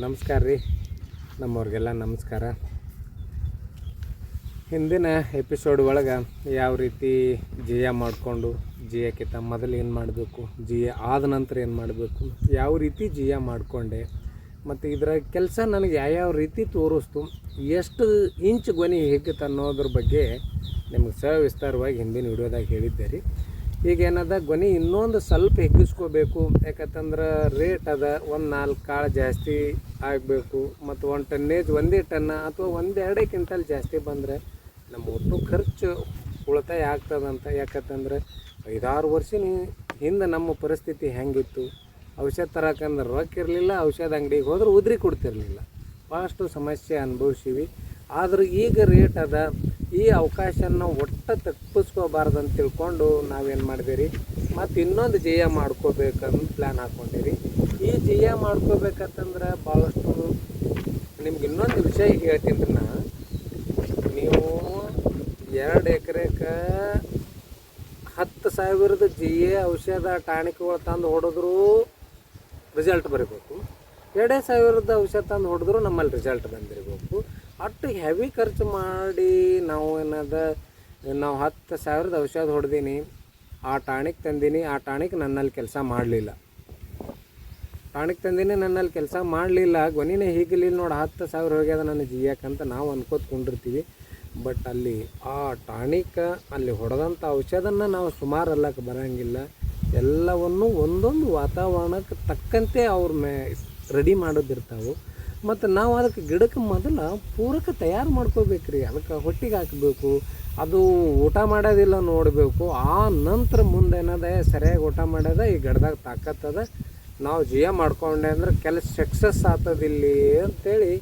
ನಮಸ್ಕಾರ ರೀ. ನಮ್ಮವ್ರಿಗೆಲ್ಲ ನಮಸ್ಕಾರ. ಹಿಂದಿನ ಎಪಿಸೋಡ್ ಒಳಗೆ ಯಾವ ರೀತಿ ಜಿಯ ಮಾಡಿಕೊಂಡು, ಜಿಯಕ್ಕಿಂತ ಮೊದಲು ಏನು ಮಾಡಬೇಕು, ಜಿಯ ಆದ ನಂತರ ಏನು ಮಾಡಬೇಕು, ಯಾವ ರೀತಿ ಜಿಯ ಮಾಡಿಕೊಂಡೆ, ಮತ್ತು ಇದರ ಕೆಲಸ ನನಗೆ ಯಾವ್ಯಾವ ರೀತಿ ತೋರಿಸ್ತು, ಎಷ್ಟು ಇಂಚ್ ಗೊನಿ ಹೇಗಿತ್ತು ಅನ್ನೋದ್ರ ಬಗ್ಗೆ ನಿಮಗೆ ಸವಿಸ್ತಾರವಾಗಿ ಹಿಂದಿನ ವಿಡಿಯೋದಾಗ ಹೇಳಿದ್ದೆ ರೀ. ಈಗ ಏನದ ಗೊನೆ ಇನ್ನೊಂದು ಸ್ವಲ್ಪ ಹೆಚ್ಚಿಸ್ಕೋಬೇಕು. ಯಾಕಂತಂದ್ರೆ ರೇಟ್ ಅದ ಒಂದು ನಾಲ್ಕು ಕಾಳು ಜಾಸ್ತಿ ಆಗಬೇಕು. ಮತ್ತು ಒಂದು ಟನ್ನೇಜ್ ಒಂದೇ ಟನ್ನ ಅಥವಾ ಒಂದೆರಡೇ ಕ್ವಿಂಟಲ್ ಜಾಸ್ತಿ ಬಂದರೆ ನಮ್ಮ ಒಟ್ಟು ಖರ್ಚು ಉಳಿತಾಯ ಆಗ್ತದಂತ. ಯಾಕಂತಂದ್ರೆ ಐದಾರು ವರ್ಷ ಹಿಂದೆ ನಮ್ಮ ಪರಿಸ್ಥಿತಿ ಹೆಂಗಿತ್ತು. ಔಷಧ ತರಕಂದ್ರೆ ರೊಕ್ಕ ಇರಲಿಲ್ಲ, ಔಷಧ ಅಂಗಡಿಗೆ ಹೋದ್ರೆ ಉದ್ರಿ ಕೊಡ್ತಿರಲಿಲ್ಲ. ಭಾಳಷ್ಟು ಸಮಸ್ಯೆ ಅನುಭವಿಸೀವಿ. ಆದ್ರೆ ಈಗ ರೇಟ್ ಅದ ಈ ಅವಕಾಶನ ಒಟ್ಟ ತಪ್ಪಿಸ್ಕೋಬಾರ್ದು ಅಂತ ತಿಳ್ಕೊಂಡು ನಾವೇನು ಮಾಡಿದಿರಿ? ಮತ್ತು ಇನ್ನೊಂದು ಜಯ ಮಾಡ್ಕೋಬೇಕಂತ ಪ್ಲ್ಯಾನ್ ಹಾಕ್ಕೊಂಡಿರಿ ಈ ಜಯ ಮಾಡ್ಕೋಬೇಕಂತಂದ್ರೆ ಭಾಳಷ್ಟು ನಿಮ್ಗೆ ಇನ್ನೊಂದು ವಿಷಯ ಹೇಳ್ತೀನಿ ರೀ ನಾ. ನೀವು ಎರಡು ಎಕರೆಗೆ ಹತ್ತು ಸಾವಿರದ ಜಿ ಎ ಔಷಧ ಟಾಣಿಕ್ಗಳು ತಂದು ಹೊಡೆದ್ರೂ ರಿಸಲ್ಟ್ ಬರಬೇಕು. ಎರಡೇ ಸಾವಿರದ ಔಷಧ ತಂದು ಹೊಡೆದ್ರು ನಮ್ಮಲ್ಲಿ ರಿಸಲ್ಟ್ ಬಂದಿರಬೇಕು. ಅಷ್ಟು ಹೆವಿ ಖರ್ಚು ಮಾಡಿ ನಾವು ಏನದ, ನಾವು ಹತ್ತು ಸಾವಿರದ ಔಷಧ ಹೊಡೆದೀನಿ. ಆ ಟಾಣಿಕ್ ತಂದೀನಿ. ಆ ಟಾಣಿಕ್ ನನ್ನಲ್ಲಿ ಕೆಲಸ ಮಾಡಲಿಲ್ಲ. ಟಾಣಿಕ್ ತಂದೀನಿ, ನನ್ನಲ್ಲಿ ಕೆಲಸ ಮಾಡಲಿಲ್ಲ. ಗೊನಿನೇ ಹೀಗಲಿ ನೋಡಿ, ಹತ್ತು ಸಾವಿರ ಹೋಗ್ಯದ ನನ್ನ ಅಂತ ನಾವು ಅನ್ಕೋತ್ಕೊಂಡಿರ್ತೀವಿ. ಬಟ್ ಅಲ್ಲಿ ಆ ಟಾಣಿಕ, ಅಲ್ಲಿ ಹೊಡೆದಂಥ ಔಷಧನ ನಾವು ಸುಮಾರು ಅಲ್ಲಕ್ಕೆ ಬರೋಂಗಿಲ್ಲ. ಎಲ್ಲವನ್ನು ಒಂದೊಂದು ವಾತಾವರಣಕ್ಕೆ ತಕ್ಕಂತೆ ಅವ್ರ ಮೇ ರೆಡಿ ಮಾಡೋದಿರ್ತಾವೆ. ಮತ್ತು ನಾವು ಅದಕ್ಕೆ ಗಿಡಕ್ಕೆ ಮೊದಲು ಪೂರಕ ತಯಾರು ಮಾಡ್ಕೋಬೇಕ್ರಿ. ಅದಕ್ಕೆ ಹೊಟ್ಟಿಗೆ ಹಾಕಬೇಕು, ಅದು ಊಟ ಮಾಡೋದಿಲ್ಲ ನೋಡಬೇಕು. ಆ ನಂತರ ಮುಂದೆ ಸರಿಯಾಗಿ ಊಟ ಮಾಡ್ಯದ ಈ ಗಿಡದಾಗ ತಾಕತ್ತದ ನಾವು ಜೀವ ಮಾಡ್ಕೊಂಡೆ ಅಂದ್ರೆ ಕೆಲಸ ಸಕ್ಸಸ್ ಆಗ್ತದಿಲ್ಲಿ ಅಂತೇಳಿ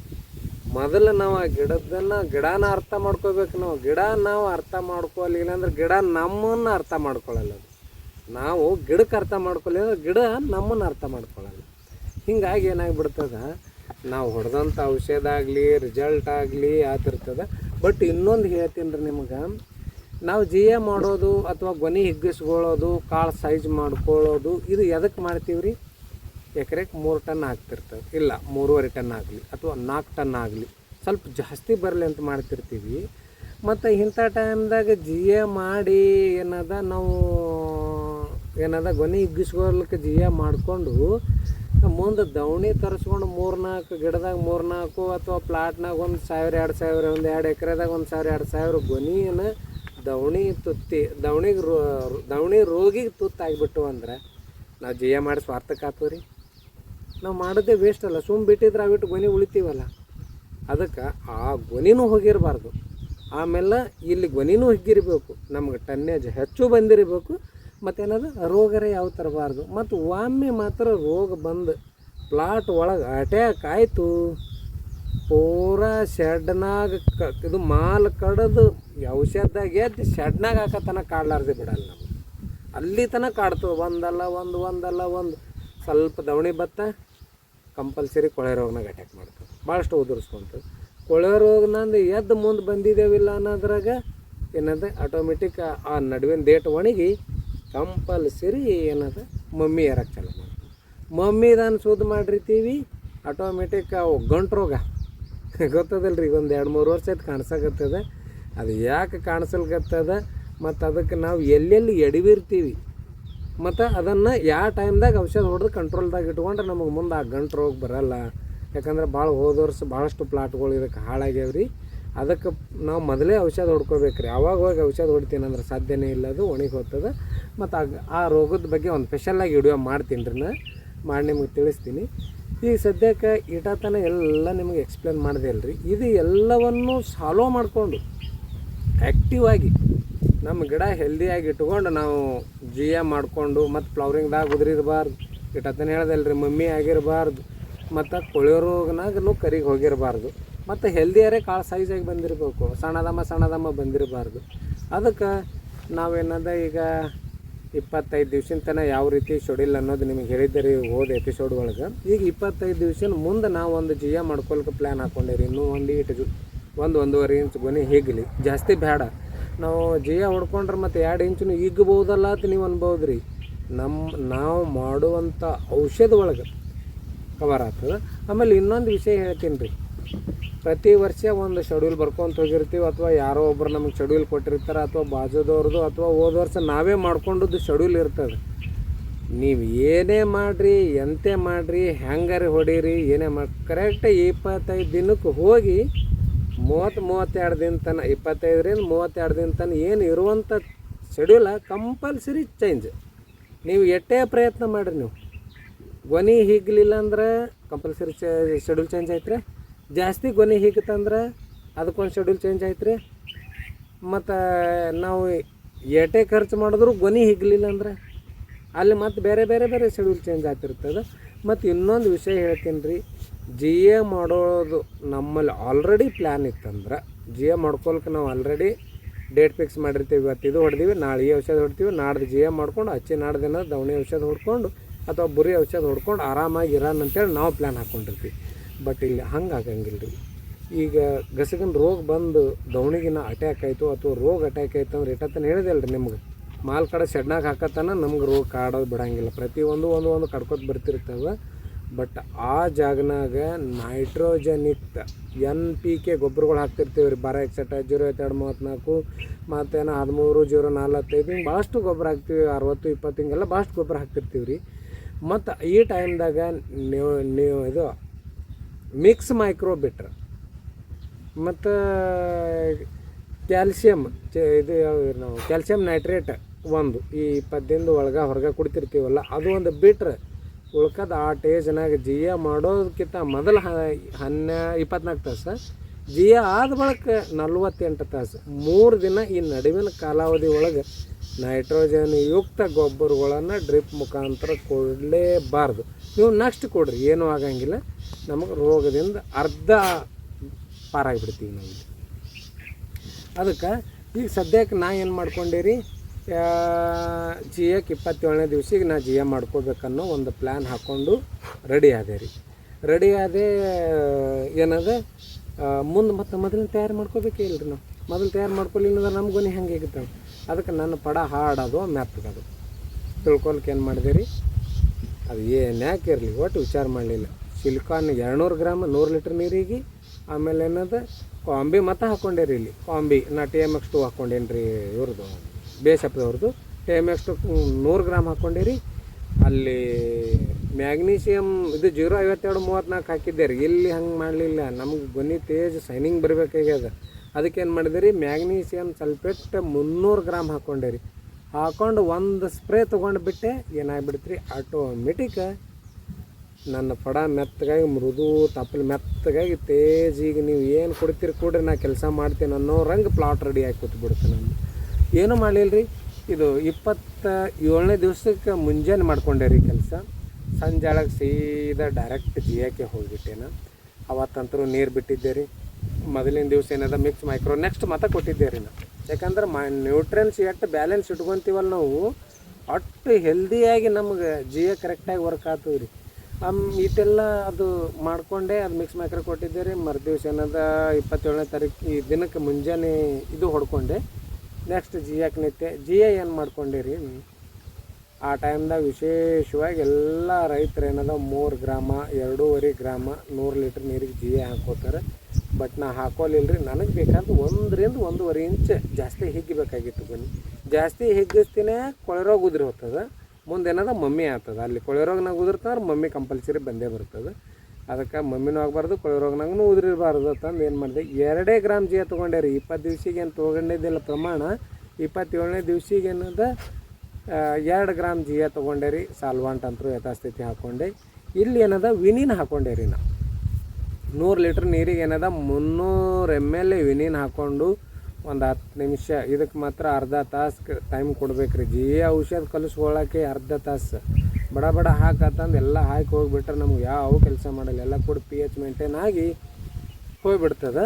ಮೊದಲು ನಾವು ಆ ಗಿಡದನ್ನು ಗಿಡನ ಅರ್ಥ ಮಾಡ್ಕೋಬೇಕು ನಾವು. ಗಿಡ ನಾವು ಅರ್ಥ ಮಾಡ್ಕೊಲಿಲ್ಲ ಅಂದ್ರೆ ಗಿಡ ನಮ್ಮನ್ನು ಅರ್ಥ ಮಾಡ್ಕೊಳ್ಳಲ್ಲ ಅದು. ನಾವು ಗಿಡಕ್ಕೆ ಅರ್ಥ ಮಾಡ್ಕೊಳ್ಳಿ ಅಂದ್ರೆ ಗಿಡ ನಮ್ಮನ್ನು ಅರ್ಥ ಮಾಡ್ಕೊಳ್ಳಲ್ಲ ಹಿಂಗಾಗಿ ಏನಾಗ್ಬಿಡ್ತದ ನಾವು ಹೊಡೆದಂಥ ಔಷಧ ಆಗಲಿ ರಿಸಲ್ಟ್ ಆಗಲಿ ಆತಿರ್ತದ ಬಟ್ ಇನ್ನೊಂದು ಹೇಳ್ತೀನಿ ರೀ ನಿಮ್ಗೆ. ನಾವು ಜಿ ಎ ಮಾಡೋದು ಅಥವಾ ಗೊನೆ ಹಿಗ್ಗಿಸ್ಕೊಳ್ಳೋದು, ಕಾಳು ಸೈಜ್ ಮಾಡ್ಕೊಳ್ಳೋದು, ಇದು ಎದಕ್ಕೆ ಮಾಡ್ತೀವಿ ರೀ? ಎಕರೆಗೆ ಮೂರು ಟನ್ ಆಗ್ತಿರ್ತದೆ. ಇಲ್ಲ, ಮೂರುವರೆ ಟನ್ ಆಗಲಿ ಅಥವಾ ನಾಲ್ಕು ಟನ್ ಆಗಲಿ. ಸ್ವಲ್ಪ ಜಾಸ್ತಿ ಬರಲಿ ಅಂತ ಮಾಡ್ತಿರ್ತೀವಿ. ಮತ್ತು ಇಂಥ ಟೈಮ್ದಾಗ ಜಿ ಎ ಮಾಡಿ ಏನದ ನಾವು, ಏನದ ಗೊನೆ ಹಿಗ್ಗಿಸ್ಕೊಳ್ಲಿಕ್ಕೆ ಜಿ ಎ ಮಾಡಿಕೊಂಡು ಮುಂದೆ ದವಣಿ ತರಿಸ್ಕೊಂಡು ಮೂರ್ನಾಲ್ಕು ಗಿಡದಾಗ ಮೂರ್ನಾಲ್ಕು ಅಥವಾ ಪ್ಲಾಟ್ನಾಗ ಒಂದು ಸಾವಿರ, ಎರಡು ಸಾವಿರ, ಒಂದು ಎರಡು ಎಕರೆದಾಗ ಒಂದು ಸಾವಿರ, ಎರಡು ಸಾವಿರ ಗೊನಿಯನ್ನು ದವಣಿ ತುತ್ತಿ ದವಣಿಗೆ ರೋ ದವಣಿ ರೋಗಿಗೆ ತುತ್ತಾಗಿಬಿಟ್ಟು ಅಂದ್ರೆ ನಾವು ಜಿ ಎ ಮಾಡಿ ಸ್ವಾರ್ಥಕ್ಕೆ ಆತು ರೀ ನಾವು ಮಾಡೋದೇ ವೇಸ್ಟ್ ಅಲ್ಲ ಸುಮ್ಮ ಬಿಟ್ಟಿದ್ರೆ ಅವಿಟ್ಟು ಗೊನಿ ಉಳಿತೀವಲ್ಲ. ಅದಕ್ಕೆ ಆ ಗೊನಿನೂ ಹೋಗಿರಬಾರ್ದು. ಆಮೇಲೆ ಇಲ್ಲಿ ಗೊನಿನೂ ಹಿಗ್ಗಿರಬೇಕು, ನಮ್ಗೆ ಟನ್ನೇಜ್ ಹೆಚ್ಚು ಬಂದಿರಬೇಕು ಮತ್ತೇನದ? ರೋಗರೇ ಯಾವ ತರಬಾರ್ದು. ಮತ್ತು ಒಮ್ಮೆ ಮಾತ್ರ ರೋಗ ಬಂದು ಪ್ಲಾಟ್ ಒಳಗೆ ಅಟ್ಯಾಕ್ ಆಯಿತು. ಪೂರ ಶೆಡ್ನಾಗ ಕ, ಇದು ಮಾಲ್ ಕಡದು ಔಷಧದಾಗ ಎದ್ದು ಶೆಡ್ನಾಗ ಹಾಕತನ ಕಾಡ್ಲಾರ್ದೆ ಬಿಡಲ್ಲ ನಾವು ಅಲ್ಲಿ ತನಕ ಕಾಡ್ತದೆ. ಒಂದಲ್ಲ ಒಂದು ಒಂದಲ್ಲ ಒಂದು. ಸ್ವಲ್ಪ ದವಣಿ ಭತ್ತ ಕಂಪಲ್ಸರಿ ಕೊಳೆ ರೋಗನಾಗ ಅಟ್ಯಾಕ್ ಮಾಡ್ತದೆ. ಭಾಳಷ್ಟು ಉದುರಿಸ್ಕೊಂತದೆ ಕೊಳೆ ರೋಗನಂದು ಎದ್ದು ಮುಂದೆ ಬಂದಿದ್ದೇವಿಲ್ಲ ಅನ್ನೋದ್ರಾಗ ಏನದ? ಆಟೋಮೆಟಿಕ್ ಆ ನಡುವಿನ ಡೇಟ್ ಒಣಗಿ ಕಂಪಲ್ಸರಿ ಏನದ? ಮಮ್ಮಿ ಏರಕ್ಕೆ ಚಾಲು ಮಾಡ್ತೀವಿ? ಮಮ್ಮಿದಾನ ಶುದ್ಧ ಮಾಡಿರ್ತೀವಿ ಆಟೋಮೆಟಿಕ್ ಅವು ಗಂಟು ರೋಗ. ಗೊತ್ತದಲ್ಲ ರೀ ಒಂದು ಎರಡು ಮೂರು ವರ್ಷ ಆಯ್ತು ಕಾಣಿಸಕತ್ತದ. ಅದು ಯಾಕೆ ಕಾಣಿಸಲ್ಕತ್ತದ ಮತ್ತು ಅದಕ್ಕೆ ನಾವು ಎಲ್ಲೆಲ್ಲಿ ಎಡವಿರ್ತೀವಿ? ಮತ್ತು ಅದನ್ನು ಯಾವ ಟೈಮ್ದಾಗ ಔಷಧ ಹೊಡೆದು ಕಂಟ್ರೋಲ್ದಾಗ ಇಟ್ಕೊಂಡ್ರೆ ನಮಗೆ ಮುಂದೆ ಆ ಗಂಟು ರೋಗ ಬರಲ್ಲ. ಯಾಕಂದ್ರೆ ಭಾಳ ಹೋದ ವರ್ಷ ಭಾಳಷ್ಟು ಪ್ಲಾಟ್ಗಳು ಇದಕ್ಕೆ ಹಾಳಾಗ್ಯಾವ ರೀ ಅದಕ್ಕೆ ನಾವು ಮೊದಲೇ ಔಷಧ ಹೊಡ್ಕೋಬೇಕು ರೀ. ಹೋಗಿ ಔಷಧ ಹೊಡಿತೀನಿ ಅಂದ್ರೆ ಸಾಧ್ಯನೇ ಇಲ್ಲ, ಅದು ಒಣಗಿ ಹೋಗ್ತದೆ. ಮತ್ತು ಆ ಆ ರೋಗದ ಬಗ್ಗೆ ಒಂದು ಸ್ಪೆಷಲಾಗಿ ವಿಡಿಯೋ ಮಾಡ್ತೀನಿ ರೀ ನಾ ಮಾಡಿ ನಿಮಗೆ ತಿಳಿಸ್ತೀನಿ. ಈಗ ಸದ್ಯಕ್ಕೆ ಇಟತನ ಎಲ್ಲ ನಿಮಗೆ ಎಕ್ಸ್ಪ್ಲೇನ್ ಮಾಡಿದೆ ಅಲ್ರಿ ಇದು ಎಲ್ಲವನ್ನು ಸಾಲ್ವ್ ಮಾಡಿಕೊಂಡು ಆ್ಯಕ್ಟಿವ್ ಆಗಿ ನಮ್ಮ ಗಿಡ ಹೆಲ್ದಿಯಾಗಿ ಇಟ್ಕೊಂಡು ನಾವು ಜಿ ಎ ಮಾಡಿಕೊಂಡು ಮತ್ತು ಫ್ಲವರಿಂಗ್ದಾಗ ಉದುರಿರಬಾರ್ದು. ಇಟತನ ಹೇಳ್ದಲ್ರಿ ಮಮ್ಮಿ ಆಗಿರಬಾರ್ದು. ಮತ್ತು ಕೊಳೆಯೋ ರೋಗನಾಗೂ ಕರಿಗೆ ಹೋಗಿರಬಾರ್ದು. ಮತ್ತು ಹೆಲ್ದಿಯರೇ ಕಾಳು ಸೈಜಾಗಿ ಬಂದಿರಬೇಕು. ಸಣ್ಣದಮ್ಮ ಸಣ್ಣದಮ್ಮ ಬಂದಿರಬಾರ್ದು. ಅದಕ್ಕೆ ನಾವೇನದ ಈಗ ಇಪ್ಪತ್ತೈದು ದಿವ್ಸಿನ ತನಕ ಯಾವ ರೀತಿ ಶೊಡಿಲ್ ಅನ್ನೋದು ನಿಮಗೆ ಹೇಳಿದ್ದೆ ರೀ ಹೋದ ಎಪಿಸೋಡ್ ಒಳಗೆ. ಈಗ ಇಪ್ಪತ್ತೈದು ದಿವ್ಸನ ಮುಂದೆ ನಾವು ಒಂದು ಜಿಯ ಮಾಡ್ಕೊಳ್ಳೋಕೆ ಪ್ಲ್ಯಾನ್ ಹಾಕ್ಕೊಂಡಿರಿ ಇನ್ನೂ ಒಂದು ಇಟ್ಟು ಒಂದು ಒಂದೂವರೆ ಇಂಚ್ ಗೊನೆ ಹಿಗ್ಲಿ. ಜಾಸ್ತಿ ಬೇಡ ನಾವು ಜಿಯ ಹೊಡ್ಕೊಂಡ್ರೆ ಮತ್ತು ಎರಡು ಇಂಚು ಹಿಗ್ಬೋದಲ್ಲ ಅಂತ ನೀವು ಅನ್ಬೋದು ರೀ ನಮ್ಮ ನಾವು ಮಾಡುವಂಥ ಔಷಧ ಒಳಗೆ ಕವರ್ ಆಗ್ತದೆ. ಆಮೇಲೆ ಇನ್ನೊಂದು ವಿಷಯ ಹೇಳ್ತೀನಿ ರೀ ಪ್ರತಿ ವರ್ಷ ಒಂದು ಶೆಡ್ಯೂಲ್ ಬರ್ಕೊಂತ ಹೋಗಿರ್ತೀವಿ ಅಥವಾ ಯಾರೋ ಒಬ್ರು ನಮಗೆ ಶೆಡ್ಯೂಲ್ ಕೊಟ್ಟಿರ್ತಾರೆ ಅಥವಾ ಬಾಜುದವ್ರದ್ದು ಅಥವಾ ಹೋದ ವರ್ಷ ನಾವೇ ಮಾಡ್ಕೊಂಡದ್ದು ಶೆಡ್ಯೂಲ್ ಇರ್ತದೆ. ನೀವು ಏನೇ ಮಾಡಿರಿ, ಎಂತೆ ಮಾಡಿರಿ ಹೆಂಗಾರಿ ಹೊಡೀರಿ, ಏನೇ ಮಾಡಿ ಕರೆಕ್ಟ್ ಇಪ್ಪತ್ತೈದು ದಿನಕ್ಕೆ ಹೋಗಿ ಮೂವತ್ತು ಮೂವತ್ತೆರಡು ದಿನ ತನಕ ಇಪ್ಪತ್ತೈದರಿಂದ ಮೂವತ್ತೆರಡು ದಿನ ತನಕ ಏನು ಇರುವಂಥ ಶೆಡ್ಯೂಲ ಕಂಪಲ್ಸರಿ ಚೇಂಜ್ ನೀವು ಎಷ್ಟೇ ಪ್ರಯತ್ನ ಮಾಡಿರಿ ನೀವು. ಗೊನಿ ಹಿಗ್ಲಿಲ್ಲ ಅಂದ್ರೆ ಕಂಪಲ್ಸರಿ ಚೇ ಶೆಡ್ಯೂಲ್ ಚೇಂಜ್ ಆಯ್ತು ಜಾಸ್ತಿ ಗೊನೆ ಹಿಗ್ತಂದ್ರೆ ಅದಕ್ಕೊಂದು ಶೆಡ್ಯೂಲ್ ಚೇಂಜ್ ಆಯ್ತು ರೀ ಮತ್ತು ನಾವು ಏಟೇ ಖರ್ಚು ಮಾಡಿದ್ರು ಗೊನೆ ಹಿಗ್ಲಿಲ್ಲ ಅಂದ್ರೆ ಅಲ್ಲಿ ಮತ್ತು ಬೇರೆ ಬೇರೆ ಬೇರೆ ಶೆಡ್ಯೂಲ್ ಚೇಂಜ್ ಆಗ್ತಿರ್ತದೆ. ಮತ್ತು ಇನ್ನೊಂದು ವಿಷಯ ಹೇಳ್ತೀನಿ ರೀ ಜಿ ಎ ಮಾಡೋದು ನಮ್ಮಲ್ಲಿ ಆಲ್ರೆಡಿ ಪ್ಲ್ಯಾನ್ ಇತ್ತಂದ್ರೆ ಜಿ ಎ ಮಾಡ್ಕೊಳಕ್ಕೆ ನಾವು ಆಲ್ರೆಡಿ ಡೇಟ್ ಫಿಕ್ಸ್ ಮಾಡಿರ್ತೀವಿ. ಇವತ್ತು ಇದು ಹೊಡೆದೀವಿ, ನಾಳೆ ಈ ಔಷಧ ಹೊಡ್ತೀವಿ, ನಾಡ್ದು ಜಿ ಎ ಮಾಡ್ಕೊಂಡು ಹಚ್ಚಿ ನಾಡ್ದು ದಿನ ದವಣಿ ಔಷಧ ಹೊಡ್ಕೊಂಡು ಅಥವಾ ಬುರಿ ಔಷಧ ಹೊಡ್ಕೊಂಡು ಆರಾಮಾಗಿ ಇರೋಣ ಅಂತೇಳಿ ನಾವು ಪ್ಲ್ಯಾನ್ ಹಾಕ್ಕೊಂಡಿರ್ತೀವಿ ಬಟ್ ಇಲ್ಲಿ ಹಂಗೆ ಆಗಂಗಿಲ್ಲ ರೀ ಈಗ ಗಸಗನ್ ರೋಗ ಬಂದು ದವಣಿಗಿನ ಅಟ್ಯಾಕ್ ಆಯಿತು ಅಥವಾ ರೋಗ ಅಟ್ಯಾಕ್ ಆಯ್ತು ಅಂದ್ರೆ ಇಟ್ಟತ್ತನ ಹೇಳಿದೆ ಅಲ್ರಿ ನಿಮ್ಗೆ. ಮಾಲ್ ಕಡೆ ಶೆಡ್ನಾಗ ಹಾಕತ್ತಾನ ನಮ್ಗೆ ರೋಗ ಕಾಡೋದು ಬಿಡಂಗಿಲ್ಲ. ಪ್ರತಿಯೊಂದು ಒಂದು ಒಂದು ಕಡ್ಕೊತ ಬರ್ತಿರ್ತವೆ ಬಟ್ ಆ ಜಾಗನಾಗ ನೈಟ್ರೋಜನಿಕ್ತ ಎನ್ ಪಿ ಕೆ ಗೊಬ್ಬರಗಳು ಹಾಕ್ತಿರ್ತೀವಿ ರೀ ಬಾರ ಎಕ್ಸೆಟ್ರ ಜೀರೋ ಎರಡು ಮೂವತ್ತ್ನಾಲ್ಕು, ಮತ್ತೇನೋ ಹದಿಮೂರು, ಜೀರೋ ನಲ್ವತ್ತೈದು ಹಿಂಗೆ ಭಾಳಷ್ಟು ಗೊಬ್ಬರ ಹಾಕ್ತೀವಿ. ಅರವತ್ತು, ಇಪ್ಪತ್ತು ಹಿಂಗೆಲ್ಲ ಭಾಳಷ್ಟು ಗೊಬ್ಬರ ಹಾಕ್ತಿರ್ತೀವಿ ರೀ ಮತ್ತು ಈ ಟೈಮ್ದಾಗ ನೀವು ನೀವು ಇದು ಮಿಕ್ಸ್ ಮೈಕ್ರೋ ಬಿಟ್ರ ಮತ್ತು ಕ್ಯಾಲ್ಸಿಯಮ್ ಚ, ಇದು ಯಾವ್ದು ನಾವು, ಕ್ಯಾಲ್ಸಿಯಂ ನೈಟ್ರೇಟ್ ಒಂದು. ಈ ಇಪ್ಪತ್ತಿಂದ ಒಳಗೆ ಹೊರಗೆ ಕುಡಿತಿರ್ತೀವಲ್ಲ, ಅದು ಒಂದು ಬಿಟ್ರೆ ಉಳ್ಕದ ಆ ಟೇಜ್ನಾಗ ಜಿ ಎ ಮಾಡೋದಕ್ಕಿಂತ ಮೊದಲು ಹನ್ನೆ ಇಪ್ಪತ್ನಾಲ್ಕು ತಾಸು. ಜಿ ಆದ ಬಳಿಕ ನಲ್ವತ್ತೆಂಟು ತಾಸು. ಮೂರು ದಿನ ಈ ನಡುವಿನ ಕಾಲಾವಧಿ ಒಳಗೆ ನೈಟ್ರೋಜನ್ ಯುಕ್ತ ಗೊಬ್ಬರಗಳನ್ನು ಡ್ರಿಪ್ ಮುಖಾಂತರ ಕೊಡಲೇಬಾರ್ದು. ನೀವು ನೆಕ್ಸ್ಟ್ ಕೊಡ್ರಿ, ಏನೂ ಆಗಂಗಿಲ್ಲ. ನಮಗೆ ರೋಗದಿಂದ ಅರ್ಧ ಪಾರಾಗಿಬಿಡ್ತೀವಿ ನಾವು. ಅದಕ್ಕೆ, ಈಗ ಸದ್ಯಕ್ಕೆ ನಾ ಏನು ಮಾಡ್ಕೊಂಡೇರಿ ಜಿ ಎಕ್ ಇಪ್ಪತ್ತೇಳನೇ ದಿವ್ಸಿಗೆ ನಾ ಜಿ ಎ ಮಾಡ್ಕೋಬೇಕನ್ನೋ ಒಂದು ಪ್ಲ್ಯಾನ್ ಹಾಕ್ಕೊಂಡು ರೆಡಿ ಆದೆ ರೀ ರೆಡಿ ಆದೆ, ಏನದ ಮುಂದೆ ಮತ್ತೆ ಮೊದಲು ತಯಾರು ಮಾಡ್ಕೋಬೇಕೇ ಇಲ್ರಿ ನಾವು. ಮೊದಲು ತಯಾರು ಮಾಡ್ಕೊಲಿಲ್ಲ ಅಂದ್ರೆ ನಮಗೂ ಹೆಂಗೆ ಆಗಿರ್ತಾವೆ ಅದಕ್ಕೆ ನನ್ನ ಪಡ ಹಾಡೋದು ಮ್ಯಾಪ್ಗದು ತಿಳ್ಕೊಳಕ್ಕೆ ಏನು ಮಾಡಿದೆ ರೀ ಅದು ಏನು ಯಾಕೆ ಇರಲಿ? ಒಟ್ಟು ವಿಚಾರ ಮಾಡಲಿಲ್ಲ. ಸಿಲಿಕಾನ್ ಎರಡುನೂರು ಗ್ರಾಮ್ ನೂರು ಲೀಟ್ರ್ ನೀರಿಗೆ ಆಮೇಲೆ ಏನದ? ಕಾಂಬಿ ಮತ್ತೆ ಹಾಕ್ಕೊಂಡೆ ರೀ ಇಲ್ಲಿ. ಕಾಂಬಿ, ನಾ ಟಿ ಎಂ ಎಕ್ಸ್ ಟು ಹಾಕ್ಕೊಂಡೇನಿ ರೀ ಇವ್ರದ್ದು ಬೇಸಪ್ಪದವ್ರದ್ದು ಟಿ ಎಂ ಎಕ್ಸ್ ಟು ನೂರು ಗ್ರಾಮ್ ಹಾಕ್ಕೊಂಡೆ ರೀ ಅಲ್ಲಿ ಮ್ಯಾಗ್ನೀಷಿಯಮ್ ಇದು ಜೀರೋ ಐವತ್ತೆರಡು ಮೂವತ್ತ್ನಾಲ್ಕು ಹಾಕಿದ್ದೆ ರೀ. ಇಲ್ಲಿ ಹಂಗೆ ಮಾಡಲಿಲ್ಲ. ನಮ್ಗೆ ಗೊನಿ ತೇಜ್ ಸೈನಿಂಗ್ ಬರಬೇಕಾಗ್ಯದ. ಅದಕ್ಕೇನು ಮಾಡಿದೆ ರೀ ಮ್ಯಾಗ್ನೀಷಿಯಮ್ ಸಲ್ಫೇಟ್ ಮುನ್ನೂರು ಗ್ರಾಮ್ ಹಾಕ್ಕೊಂಡೆ ರೀ ಹಾಕೊಂಡು ಒಂದು ಸ್ಪ್ರೇ ತೊಗೊಂಡು ಬಿಟ್ಟೆ. ಏನಾಗ್ಬಿಡ್ತು ರೀ ಆಟೋಮೆಟಿಕ್ ನನ್ನ ಪಡ ಮೆತ್ತಗಾಗಿ, ಮೃದು ತಪ್ಪಲು ಮೆತ್ತಗಾಗಿ ತೇಜಿಗೆ ನೀವು ಏನು ಕೊಡ್ತೀರಿ ಕೊಡ್ರಿ, ನಾ ಕೆಲಸ ಮಾಡ್ತೀನಿ ಅನ್ನೋ ರಂಗೆ ಪ್ಲಾಟ್ ಆಗಿ ಕೂತ್ಬಿಡ್ತೆ ನಾನು ಏನೂ ಮಾಡಲಿಲ್ಲ ರೀ ಇದು ಇಪ್ಪತ್ತ ಏಳನೇ ದಿವ್ಸಕ್ಕೆ ಮುಂಜಾನೆ ಮಾಡ್ಕೊಂಡೆ ರೀ ಕೆಲಸ. ಸಂಜೆಳಗೆ ಸೀದಾ ಡೈರೆಕ್ಟ್ ಜಿಯಾಕೆ ಹೋಗಿಬಿಟ್ಟೆ ನಾನು ಅವತ್ತಂತರೂ ನೀರು ಬಿಟ್ಟಿದ್ದೆ ರೀ. ಮೊದಲಿನ ದಿವಸ ಏನದ ಮಿಕ್ಸ್ ಮೈಕ್ರೋ ನೆಕ್ಸ್ಟ್ ಮತ್ತೆ ಕೊಟ್ಟಿದ್ದೆ ರೀ ನಾನು ಯಾಕಂದ್ರೆ ಮ ನ್ಯೂಟ್ರಿಯನ್ಸ್ ಎಷ್ಟು ಬ್ಯಾಲೆನ್ಸ್ ಇಟ್ಕೊತೀವಲ್ಲ ನಾವು, ಅಷ್ಟು ಹೆಲ್ದಿಯಾಗಿ ನಮ್ಗೆ ಜಿ ಎ ಕರೆಕ್ಟಾಗಿ ವರ್ಕ್ ಆಗ್ತದೆ ರೀ ಅಮ್ ಇಟ್ಟೆಲ್ಲ ಅದು ಮಾಡಿಕೊಂಡೆ ಅದು ಮಿಕ್ಸ್ ಮ್ಯಾಕ್ರೆ ಕೊಟ್ಟಿದ್ದೆ ರೀ ಮರು ದಿವಸ ಏನದ, ಇಪ್ಪತ್ತೇಳನೇ ತಾರೀಕು ಈ ದಿನಕ್ಕೆ ಮುಂಜಾನೆ ಇದು ಹೊಡ್ಕೊಂಡೆ. ನೆಕ್ಸ್ಟ್ ಜಿಯಾಕ್ ನಿತ್ಯ, ಜಿಯ ಏನು ಮಾಡ್ಕೊಂಡೆ ರೀ ಆ ಟೈಮ್ದಾಗ ವಿಶೇಷವಾಗಿ ಎಲ್ಲ ರೈತರು ಏನದ, ಮೂರು ಗ್ರಾಮ, ಎರಡೂವರೆ ಗ್ರಾಮ ನೂರು ಲೀಟ್ರ್ ನೀರಿಗೆ ಜಿಯ ಹಾಕೋತಾರೆ ಬಟ್ ನಾ ಹಾಕೋಲಿಲ್ಲ ರೀ ನನಗೆ ಬೇಕಾದ ಒಂದರಿಂದ ಒಂದೂವರೆ ಇಂಚ್ ಜಾಸ್ತಿ ಹಿಗ್ಗಿಬೇಕಾಗಿತ್ತು ಬನ್ನಿ. ಜಾಸ್ತಿ ಹಿಗ್ಗಿಸ್ತೀನಿ ಕೊಳೆರೋಗ ಉದುರಿ ಹೋಗ್ತದೆ. ಮುಂದೆ ಏನದ ಮಮ್ಮಿ ಆಗ್ತದ. ಅಲ್ಲಿ ಕೊಳೆರೋಗನಾಗ ಉದುರ್ತಂದ್ರೆ ಮಮ್ಮಿ ಕಂಪಲ್ಸರಿ ಬಂದೇ ಬರ್ತದೆ. ಅದಕ್ಕೆ ಮಮ್ಮಿನೂ ಆಗಬಾರ್ದು ಕೊಳೆರೋಗನಾಗೂ ಉದುರಿರಬಾರ್ದು ಅಂತಂದು ಏನು ಮಾಡಿದೆ, ಎರಡೇ ಗ್ರಾಮ್ ಜಿಯ ತೊಗೊಂಡೆ ರೀ ಇಪ್ಪತ್ತು ದಿವ್ಸಿಗೆ ಏನು ತೊಗೊಂಡಿದ್ದಿಲ್ಲ ಪ್ರಮಾಣ, ಇಪ್ಪತ್ತೇಳನೇ ದಿವಸಿಗೆ ಏನದ ಎರಡು ಗ್ರಾಮ್ ಜೀಯ ತೊಗೊಂಡೆ ರೀ ಸಾಲ್ವಾಂಟ್ ಅಂತೂ ಯಥಾಸ್ಥಿತಿ ಹಾಕ್ಕೊಂಡೆ ಇಲ್ಲಿ ಏನದ, ವಿನಿನ್ ಹಾಕ್ಕೊಂಡೆ ರೀ ನಾ. ನೂರು ಲೀಟ್ರ್ ನೀರಿಗೆ ಏನದ, ಮುನ್ನೂರು ಎಂ ಎಲ್ ವಿನಿನ್ ಹಾಕ್ಕೊಂಡು ಒಂದು ಹತ್ತು ನಿಮಿಷ ಇದಕ್ಕೆ ಮಾತ್ರ ಅರ್ಧ ತಾಸು ಟೈಮ್ ಕೊಡ್ಬೇಕು ರೀ ಜಿ ಔಷಧ ಕಲಿಸ್ಕೊಳ್ಳೋಕೆ ಅರ್ಧ ತಾಸು. ಬಡ ಬಡ ಹಾಕತ್ತಂದು ಎಲ್ಲ ಹಾಕಿ ಹೋಗಿಬಿಟ್ರೆ ನಮ್ಗೆ ಯಾವ ಕೆಲಸ ಮಾಡಲ್ಲ. ಎಲ್ಲ ಕೂಡ ಪಿ ಎಚ್ ಮೇಂಟೈನ್ ಆಗಿ ಹೋಗ್ಬಿಡ್ತದೆ.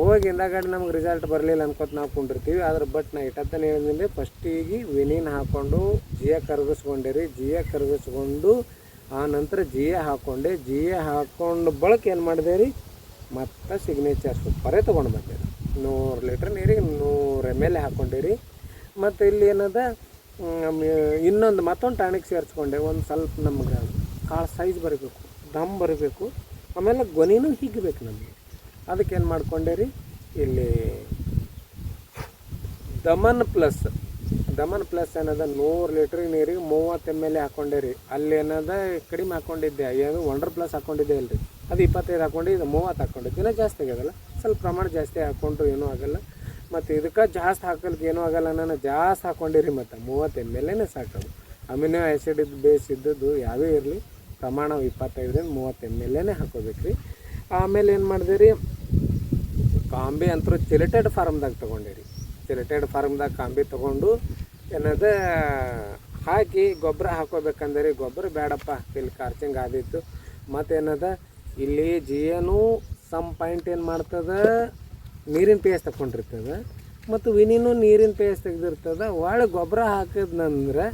ಹೋಗಿ ಹಿಂದಾಗಡೆ ನಮ್ಗೆ ರಿಸಲ್ಟ್ ಬರಲಿಲ್ಲ ಅನ್ಕೋತ ನಾವು ಕುಂಡಿರ್ತೀವಿ. ಆದ್ರೆ ಬಟ್ ನಾ ಇಟ್ಟತ್ತನೇ ಹೇಳಿದ್ರೆ ಫಸ್ಟಿಗೆ ವಿನಿನ್ ಹಾಕ್ಕೊಂಡು ಜಿಯ ಕರಗಿಸ್ಕೊಂಡಿರಿ. ಜಿಯ ಕರಗಿಸ್ಕೊಂಡು ಆ ನಂತರ ಜಿ ಎ ಹಾಕ್ಕೊಂಡೆ ಎ ಹಾಕ್ಕೊಂಡು ಬಳಕೆ ಏನು ಮಾಡಿದೆ ರೀ? ಮತ್ತು ಸಿಗ್ನೇಚರ್ ಸೂಪರೇ ತೊಗೊಂಡು ಬಂದೆ ನೂರು ಲೀಟ್ರ್ ನೀರಿಗೆ ನೂರು ಎಂ ಎಲ್ ಹಾಕ್ಕೊಂಡಿರಿ ಮತ್ತು ಇಲ್ಲಿ ಏನದ? ಇನ್ನೊಂದು ಮತ್ತೊಂದು ಟಾನಿಕ್ ಸೇರಿಸ್ಕೊಂಡೆ. ಒಂದು ಸ್ವಲ್ಪ ನಮ್ಗೆ ಕಾಳು ಸೈಜ್ ಬರಬೇಕು, ದಮ್ ಬರಬೇಕು. ಆಮೇಲೆ ಗೊನೆನೂ ಹಿಗ್ಬೇಕು ನಮಗೆ. ಅದಕ್ಕೆ ಏನು ಮಾಡ್ಕೊಂಡೆ ರೀ? ಇಲ್ಲಿ ದಮನ್ ಪ್ಲಸ್ ದಮನ್ ಪ್ಲಸ್ ಏನದ? ನೂರು ಲೀಟ್ರ್ ನೀರಿಗೆ ಮೂವತ್ತು ಎಂ ಎಲ್ ಹಾಕೊಂಡೆ ರೀ. ಅಲ್ಲಿ ಏನದ? ಕಡಿಮೆ ಹಾಕೊಂಡಿದ್ದೆ. ಏನು ವಂಡರ್ ಪ್ಲಸ್ ಹಾಕೊಂಡಿದ್ದೆ ಅಲ್ರಿ. ಅದು ಇಪ್ಪತ್ತೈದು ಹಾಕೊಂಡು, ಇದು ಮೂವತ್ತು ಹಾಕೊಂಡಿದ್ದು ಇನ್ನೂ ಜಾಸ್ತಿ ಆಗ್ಯದಲ್ಲ? ಸ್ವಲ್ಪ ಪ್ರಮಾಣ ಜಾಸ್ತಿ ಹಾಕ್ಕೊಂಡ್ರು ಏನೂ ಆಗಲ್ಲ. ಮತ್ತು ಇದಕ್ಕೆ ಜಾಸ್ತಿ ಹಾಕಲಿಕ್ಕೆ ಏನೂ ಆಗಲ್ಲ ನಾನು ಜಾಸ್ತಿ ಹಾಕೊಂಡಿರಿ ಮತ್ತು. ಮೂವತ್ತು ಎಂ ಎಲ್ನೇ ಸಾಕೋದು ಅಮಿನೋ ಆ್ಯಸಿಡ್ ಇದ್ದು ಬೇಸ್ ಇದ್ದದ್ದು ಯಾವೇ ಇರಲಿ. ಪ್ರಮಾಣ ಇಪ್ಪತ್ತೈದರಿಂದ ಮೂವತ್ತು ಎಂ ಎಲ್ನೇ ಹಾಕೋಬೇಕು ರೀ. ಆಮೇಲೆ ಏನು ಮಾಡಿದೆ ರೀ? ಕಾಂಬಿ ಅಂತೂ ಚಿಲಿಟೆಡ್ ಫಾರ್ಮ್ದಾಗ ತೊಗೊಂಡಿರಿ ಚಿಲಿಟೆಡ್ ಫಾರ್ಮ್ದಾಗ ಕಾಂಬಿ ತೊಗೊಂಡು ಏನದ ಹಾಕಿ ಗೊಬ್ಬರ ಹಾಕೋಬೇಕಂದ್ರೆ ಗೊಬ್ಬರ ಬೇಡಪ್ಪ. ಇಲ್ಲಿ ಖರ್ಚಿಂಗ್ ಆದಿತ್ತು ಮತ್ತೇನದ? ಇಲ್ಲಿ ಜಿಯನು ಸಮ್ ಪಾಯಿಂಟ್ ಏನು ಮಾಡ್ತದ? ನೀರಿನ ಪೇಸ್ ತಗೊಂಡಿರ್ತದೆ ಮತ್ತು ವಿನಿನೂ ನೀರಿನ ಪೇಸ್ ತೆಗೆದಿರ್ತದ. ಒಳ್ಳೆ ಗೊಬ್ಬರ ಹಾಕಿದ್ನಂದ್ರೆ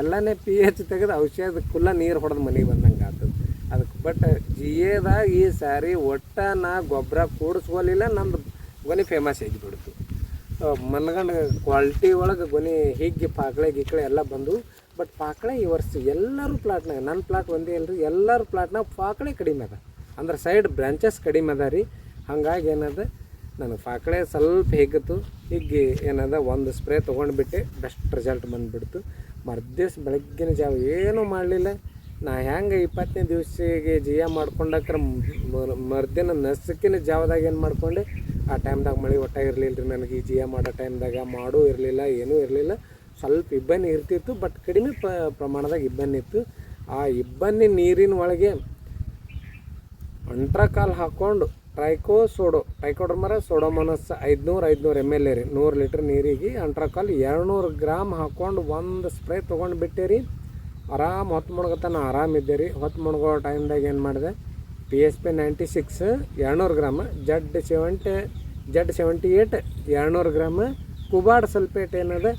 ಎಲ್ಲನೇ ಪಿ ಎಚ್ ತೆಗೆದು ಔಷಧ ಕುಲ್ಲ ನೀರು ಹೊಡೆದು ಮನೆಗೆ ಬಂದಂಗೆ ಆಗ್ತದೆ. ಅದಕ್ಕೆ ಬಟ್ ಜಿ ಎದಾಗ ಈ ಸಾರಿ ಒಟ್ಟ ನಾ ಗೊಬ್ಬರ ಕೂಡಿಸ್ಕೊಲಿಲ್ಲ ನಮ್ಮದು ಗೊನೆ ಫೇಮಸ್ ಆಗಿಬಿಡ್ತು. ಮನ್ಗಂಡು ಕ್ವಾಲಿಟಿ ಒಳಗೆ ಗೊನೆ ಹೀಗೆ ಪಾಕಳೆ ಗಿಕ್ಳೆ ಎಲ್ಲ ಬಂದು ಬಟ್ ಪಾಕಳೆ ಈ ವರ್ಷ ಎಲ್ಲರೂ ಪ್ಲಾಟ್ನಾಗ ನನ್ನ ಪ್ಲಾಟ್ ಒಂದೇ ಅಲ್ರಿ, ಎಲ್ಲರೂ ಪ್ಲಾಟ್ನಾಗ ಪಾಕಳೆ ಕಡಿಮೆ ಅದ. ಅಂದ್ರೆ ಸೈಡ್ ಬ್ರಾಂಚಸ್ ಕಡಿಮೆ ಅದ ರೀ. ಹಂಗಾಗಿ ಏನದ ನನಗೆ ಪಾಕಳೆ ಸ್ವಲ್ಪ ಹಿಗ್ಗಿತು ಹಿಗ್ಗಿ ಏನದ, ಒಂದು ಸ್ಪ್ರೇ ತೊಗೊಂಡ್ಬಿಟ್ಟೆ ಬೆಸ್ಟ್ ರಿಸಲ್ಟ್ ಬಂದುಬಿಡ್ತು. ಮರ್ದಿವ್ಸ ಬೆಳಗ್ಗಿನ ಜಾವ ಏನೂ ಮಾಡಲಿಲ್ಲ. ನಾ ಹೆಂಗೆ ಇಪ್ಪತ್ತನೇ ದಿವಸಿಗೆ ಜಿಯ ಮಾಡ್ಕೊಂಡಕ್ರೆ ಮರ್ದಿನ ನಸಕಿನ ಜಾವದಾಗ ಏನು ಮಾಡ್ಕೊಂಡೆ ಆ ಟೈಮ್ದಾಗ ಮಳೆ ಒಟ್ಟ ಇರಲಿಲ್ಲ ರೀ ನನಗೆ. ಈ ಜಿಯಾ ಮಾಡೋ ಟೈಮ್ದಾಗ ಮಾಡೂ ಇರಲಿಲ್ಲ, ಏನೂ ಇರಲಿಲ್ಲ. ಸ್ವಲ್ಪ ಇಬ್ಬನಿ ಇರ್ತಿತ್ತು ಬಟ್ ಕಡಿಮೆ ಪ್ರಮಾಣದಾಗ ಇಬ್ಬನಿ ಇತ್ತು. ಆ ಇಬ್ಬನಿ ನೀರಿನ ಒಳಗೆ ಕಾಲು ಹಾಕ್ಕೊಂಡು ಟ್ರೈಕೋ ಸೋಡೋ ಟ್ರೈಕೋಡ್ರಮರ ಸೋಡೋಮನಸ್ ಐದುನೂರು ಐದುನೂರು ಎಂ ಎಲ್ ಎ ರೀ. ನೂರು ಲೀಟ್ರ್ ನೀರಿಗೆ ಕಾಲು ಎರಡುನೂರು ಗ್ರಾಮ್ ಹಾಕ್ಕೊಂಡು ಒಂದು ಸ್ಪ್ರೇ ತೊಗೊಂಡು ಬಿಟ್ಟೆ ರೀ. ಆರಾಮ್ ಹೊತ್ತು ಮುಣಗತನ ಆರಾಮಿದ್ದೆ ರೀ. ಹೊತ್ತು ಮುಣಗೋ ಟೈಮ್ದಾಗ ಏನು ಮಾಡಿದೆ? P S P ninety six ಎರಡುನೂರು ಗ್ರಾಮ. Z seventy Z seventy eight ಎರಡುನೂರು ಗ್ರಾಮ. ಕುಬಾಡ್ ಸಲ್ಪೇಟ್ ಏನದ?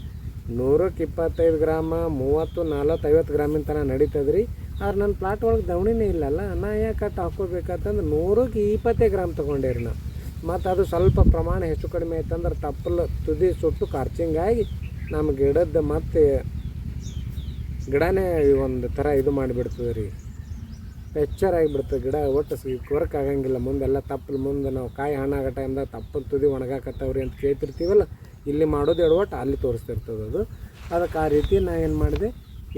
ನೂರಕ್ಕೆ ಇಪ್ಪತ್ತೈದು ಗ್ರಾಮ, ಮೂವತ್ತು ನಲ್ವತ್ತು ಐವತ್ತು ಗ್ರಾಮಿನ ತನಕ ನಡೀತದೆ ರೀ ಆದ್ರೆ ನನ್ನ ಪ್ಲಾಟ್ ಒಳಗೆ ದವಣಿನೇ ಇಲ್ಲಲ್ಲ. ನಾ ಯಾಕೆ ಕಟ್ ಹಾಕೋಬೇಕಂತಂದ್ರೆ ನೂರಕ್ಕೆ ಇಪ್ಪತ್ತೈದು ಗ್ರಾಮ್ ತೊಗೊಂಡೆ ರೀ ನಾ ಮತ್ತು ಅದು ಸ್ವಲ್ಪ ಪ್ರಮಾಣ ಹೆಚ್ಚು ಕಡಿಮೆ ಆಯ್ತಂದ್ರೆ ತಪ್ಪಲು ತುದಿ ಸುಟ್ಟು ಕಾರ್ಚಿಂಗಾಗಿ ನಮ್ಮ ಗಿಡದ ಮತ್ತೆ ಗಿಡನೇ ಒಂದು ಥರ ಇದು ಮಾಡಿಬಿಡ್ತದೆ ರೀ ಪೆಚ್ಚರ್ ಆಗಿಬಿಡ್ತದೆ ಗಿಡ ಒಟ್ಟು ವರ್ಕ್ ಆಗಂಗಿಲ್ಲ ಮುಂದೆಲ್ಲ ತಪ್ಪಲು, ಮುಂದೆ ನಾವು ಕಾಯಿ ಹಣ್ಣಾಗೋ ಟೈಮ್ದಾಗ ತಪ್ಪಲು ತುದಿ ಒಣಗಾಕತ್ತವ್ರಿ ಅಂತ ಕೇಳ್ತಿರ್ತೀವಲ್ಲ? ಇಲ್ಲಿ ಮಾಡೋದು ಎಡವಟ್ಟು ಅಲ್ಲಿ ತೋರಿಸ್ತಿರ್ತದೆ ಅದು. ಅದಕ್ಕೆ ಆ ರೀತಿ ನಾ ಏನು ಮಾಡಿದೆ?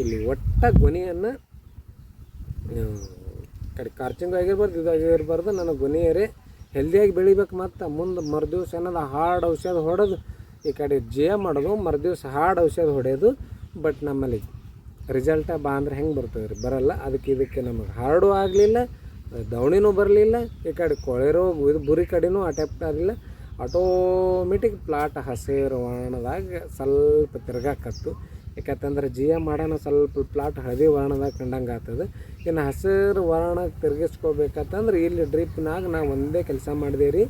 ಇಲ್ಲಿ ಒಟ್ಟ ಗೊನೆಯನ್ನು ಕಡೆ ಖರ್ಚಿಂಗ್ ಆಗಿರ್ಬಾರ್ದು ಇದಾಗಿರ್ಬಾರ್ದು ನನಗೆ ಗೊನೆಯರೇ ಹೆಲ್ದಿಯಾಗಿ ಬೆಳಿಬೇಕು ಮತ್ತು. ಮುಂದೆ ಮರುದಿವ್ಸ ಏನದ? ಹಾರ್ಡ್ ಔಷಧ ಹೊಡೆದು ಈ ಕಡೆ ಜೇ ಮಾಡೋದು. ಮರುದಿವ್ಸ ಹಾರ್ಡ್ ಔಷಧ ಹೊಡೆಯೋದು ಬಟ್ ನಮ್ಮಲ್ಲಿ ರಿಸಲ್ಟ ಬಾ ಅಂದ್ರೆ ಹೆಂಗೆ ಬರ್ತದೆ ರೀ ಬರಲ್ಲ. ಅದಕ್ಕೆ ಇದಕ್ಕೆ ನಮಗೆ ಹಾರ್ಡು ಆಗಲಿಲ್ಲ ದವಣಿನೂ ಬರಲಿಲ್ಲ, ಈ ಕಡೆ ಕೊಳೆರೋ, ಇದು ಬುರಿ ಕಡೆನೂ ಅಟ್ಯಾಪ್ಟ್ ಆಗಲಿಲ್ಲ. ಆಟೋಮೆಟಿಕ್ ಪ್ಲಾಟ್ ಹಸಿರು ವರ್ಣದಾಗ ಸ್ವಲ್ಪ ತಿರ್ಗಾಕತ್ತು. ಯಾಕಂತಂದ್ರೆ ಎಂ ಮಾಡೋಣ ಸ್ವಲ್ಪ ಪ್ಲಾಟ್ ಹಳದಿ ವರ್ಣದಾಗ ಕಂಡಂಗೆ ಆಗ್ತದೆ. ಇನ್ನು ಹಸಿರು ವರ್ಣ ತಿರ್ಗಿಸ್ಕೋಬೇಕಂತಂದ್ರೆ ಇಲ್ಲಿ ಡ್ರಿಪ್ನಾಗ ನಾವು ಒಂದೇ ಕೆಲಸ ಮಾಡಿದೆ ರೀ.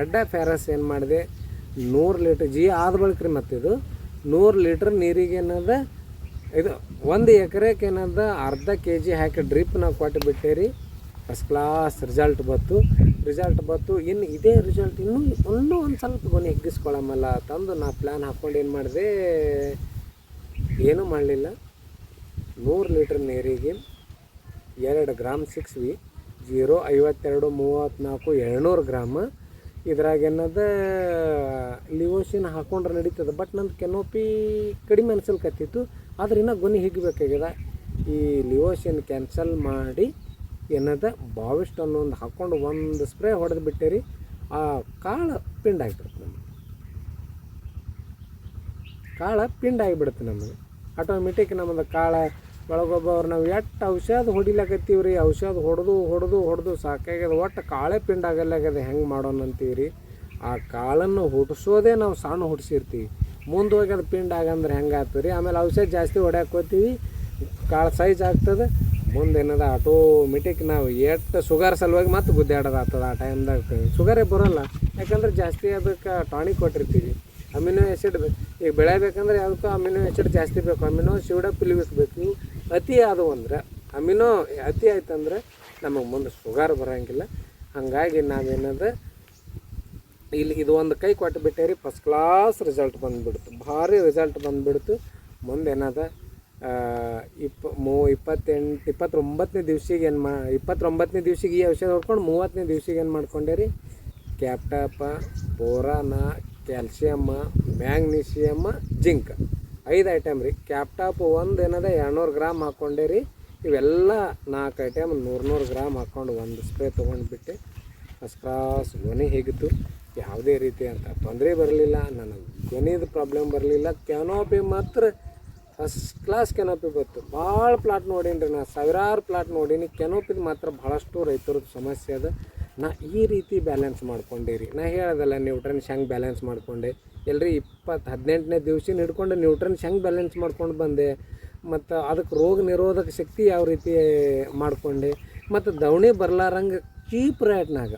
ಎಡ್ಡ ಫ್ಯಾರಸ್ ಏನು ಮಾಡಿದೆ? ನೂರು ಲೀಟ್ರ್ ಜಿ ಆದ ಬಳಿಕ ರೀ ಮತ್ತಿದು. ನೂರು ಲೀಟ್ರ್ ನೀರಿಗೆ ಏನದ ಇದು ಒಂದು ಎಕರೆಗೆ ಏನದ ಅರ್ಧ ಕೆ ಜಿ ಹಾಕಿ ಡ್ರಿಪ್ ನಾವು ಕೊಟ್ಟು ಬಿಟ್ಟೆ ರೀ ಫಸ್ಟ್ ಕ್ಲಾಸ್ ರಿಸಲ್ಟ್ ಬಂತು. ರಿಸಲ್ಟ್ ಬಂತು. ಇನ್ನು ಇದೇ ರಿಸಲ್ಟ್ ಇನ್ನೂ ಇನ್ನೂ ಒಂದು ಸ್ವಲ್ಪ ಗೊನೆ ಎಗ್ಗಿಸ್ಕೊಳ್ಳಮಲ್ಲ ತಂದು ನಾ ಪ್ಲ್ಯಾನ್ ಹಾಕ್ಕೊಂಡು ಏನು ಮಾಡಿದೆ? ಏನೂ ಮಾಡಲಿಲ್ಲ. ನೂರು ಲೀಟ್ರ್ ನೀರಿಗೆ ಎರಡು ಗ್ರಾಮ್ ಸಿಕ್ಸ್ ವಿ ಜೀರೋ ಐವತ್ತೆರಡು ಮೂವತ್ತ್ನಾಲ್ಕು ಎರಡುನೂರು ಗ್ರಾಮ. ಇದ್ರಾಗ ಏನದ? ಲಿವೋಸಿನ್ ಹಾಕೊಂಡ್ರೆ ನಡೀತದೆ ಬಟ್ ನಂದು ಕೆನೋಪಿ ಕಡಿಮೆ ಅನ್ಸಲ್ಕತ್ತಿತ್ತು. ಆದ್ರೆ ಇನ್ನೂ ಗೊನೆ ಹಿಗ್ಬೇಕಾಗ್ಯದ ಈ ಲಿವೋಷನ್ ಕ್ಯಾನ್ಸಲ್ ಮಾಡಿ ಏನದ ಬಾವಿಸ್ಟ್ ಅನ್ನೊಂದು ಒಂದು ಹಾಕ್ಕೊಂಡು ಒಂದು ಸ್ಪ್ರೇ ಹೊಡೆದು ಬಿಟ್ಟೇರಿ, ಆ ಕಾಳು ಪಿಂಡ್ ಆಗಿಬಿಡುತ್ತೆ ನಮಗೆ. ಕಾಳು ಪಿಂಡ್ ಆಗಿಬಿಡುತ್ತೆ ನಮಗೆ. ಆಟೋಮೆಟಿಕ್ ನಮ್ಮದು ಕಾಳು ಒಳಗೊಬ್ಬವ್ರು ನಾವು ಎಷ್ಟು ಔಷಧ ಹೊಡಿಲಕತ್ತೀವಿ ರೀ ಔಷಧ ಹೊಡೆದು ಹೊಡೆದು ಹೊಡೆದು ಸಾಕಾಗ್ಯದ, ಒಟ್ಟು ಕಾಳೆ ಪಿಂಡ್ ಆಗಲ್ಲಾಗ್ಯದ, ಹೆಂಗೆ ಮಾಡೋಣ ಅಂತೀವಿ ರೀ ಆ ಕಾಳನ್ನು ಹುಟ್ಟಿಸೋದೇ ನಾವು ಸಣ್ಣ ಹುಟ್ಟಿಸಿರ್ತೀವಿ ಮುಂದೆ ಹೋಗಿ ಅದು ಪಿಂಡ್ ಆಗಂದ್ರೆ ಹೆಂಗೆ ಆಗ್ತದೆ ರೀ? ಆಮೇಲೆ ಔಷಧ ಜಾಸ್ತಿ ಹೊಡ್ಯಾಕೆ ಹೋಗ್ತೀವಿ. ಕಾಳು ಸೈಜ್ ಆಗ್ತದೆ. ಮುಂದೆ ಏನದ ಆಟೋಮೆಟಿಕ್ ನಾವು ಎಷ್ಟು ಶುಗರ್ ಸಲುವಾಗಿ ಮತ್ತೆ ಗುದ್ದಾಡೋದು ಆಗ್ತದೆ ಆ ಟೈಮ್ದಾಗ ಶುಗರೇ ಬರೋಲ್ಲ. ಯಾಕಂದ್ರೆ ಜಾಸ್ತಿ ಅದಕ್ಕೆ ಟಾನಿಕ್ ಕೊಟ್ಟಿರ್ತೀವಿ. ಅಮಿನೋ ಆ್ಯಸಿಡ್ ಈಗ ಬೆಳೆಯಬೇಕಂದ್ರೆ ಯಾವುದಕ್ಕೂ ಅಮಿನೋ ಆ್ಯಸಿಡ್ ಜಾಸ್ತಿ ಬೇಕು. ಅಮಿನೋ ಶಿವಡ ಬೇಕು ಅತಿ ಆದವು ಅಂದ್ರೆ ಅಮಿನೋ ಅತಿ ಆಯ್ತಂದ್ರೆ ನಮಗೆ ಮುಂದೆ ಶುಗರ್ ಬರೋಂಗಿಲ್ಲ. ಹಾಗಾಗಿ ನಾವೇನದ ಇಲ್ಲಿ ಇದು ಒಂದು ಕೈ ಕೊಟ್ಟು ಬಿಟ್ಟೆ ರೀ ಫಸ್ಟ್ ಕ್ಲಾಸ್ ರಿಸಲ್ಟ್ ಬಂದುಬಿಡ್ತು. ಭಾರಿ ರಿಸಲ್ಟ್ ಬಂದುಬಿಡ್ತು. ಮುಂದೆ ಇಪ್ಪ, ಮೂ, ಇಪ್ಪತ್ತೆಂಟು, ಇಪ್ಪತ್ತೊಂಬತ್ತನೇ ದಿವ್ಸಿಗೆ ಏನು ಮಾ, ಇಪ್ಪತ್ತೊಂಬತ್ತನೇ ದಿವ್ಸಿಗೆ ಈ ಔಷಧ ಹೊಡ್ಕೊಂಡು ಮೂವತ್ತನೇ ದಿವ್ಸಿಗೆ ಏನು ಮಾಡ್ಕೊಂಡೆ ರೀ ಕ್ಯಾಪ್ಟಾಪ, ಬೋರಾನ ಕ್ಯಾಲ್ಸಿಯಮ್ಮ ಮ್ಯಾಂಗ್ನೀಷಿಯಮ್ಮ ಜಿಂಕ್. ಐದು ಐಟಮ್ ರೀ. ಕ್ಯಾಪ್ಟಾಪ್ ಒಂದು ಏನದ, ಎರಡುನೂರು ಗ್ರಾಮ್ ಹಾಕ್ಕೊಂಡೆ ರೀ ಇವೆಲ್ಲ ನಾಲ್ಕು ಐಟಮ್ ನೂರು ನೂರು ಗ್ರಾಮ್ ಹಾಕ್ಕೊಂಡು ಒಂದು ಸ್ಪ್ರೇ ತೊಗೊಂಡ್ಬಿಟ್ಟು ಫಸ್ಟ್ ಕ್ಲಾಸ್ ಗೊನೆ ಹೇಗಿತ್ತು? ಯಾವುದೇ ರೀತಿ ಅಂತ ತೊಂದರೆ ಬರಲಿಲ್ಲ ನನಗೆ ಗೊನೆದು ಪ್ರಾಬ್ಲಮ್ ಬರಲಿಲ್ಲ. ಕ್ಯಾನೋಪಿ ಮಾತ್ರ ಫಸ್ಟ್ ಕ್ಲಾಸ್ ಕೆನೋಪಿ ಬಂತು. ಭಾಳ ಪ್ಲಾಟ್ ನೋಡೀನಿ ರೀ ನಾ, ಸಾವಿರಾರು ಪ್ಲಾಟ್ ನೋಡೀನಿ. ಕೆನೋಪಿದು ಮಾತ್ರ ಭಾಳಷ್ಟು ರೈತರದ್ದು ಸಮಸ್ಯೆ ಅದ. ನಾ ಈ ರೀತಿ ಬ್ಯಾಲೆನ್ಸ್ ಮಾಡ್ಕೊಂಡೆ ರೀ ನಾ ಹೇಳೋದಲ್ಲ ನ್ಯೂಟ್ರನ್ಸ್ ಹೆಂಗೆ ಬ್ಯಾಲೆನ್ಸ್ ಮಾಡ್ಕೊಂಡೆ. ಎಲ್ಲರಿ ಇಪ್ಪತ್ತು ಹದಿನೆಂಟನೇ ದಿವಸ ಹಿಡ್ಕೊಂಡು ನ್ಯೂಟ್ರನ್ಸ್ ಹೆಂಗೆ ಬ್ಯಾಲೆನ್ಸ್ ಮಾಡ್ಕೊಂಡು ಬಂದೆ. ಮತ್ತು ಅದಕ್ಕೆ ರೋಗ ನಿರೋಧಕ ಶಕ್ತಿ ಯಾವ ರೀತಿ ಮಾಡ್ಕೊಂಡೆ. ಮತ್ತು ದವಣಿ ಬರ್ಲಾರಂಗೆ ಚೀಪ್ ರೇಟ್ನಾಗ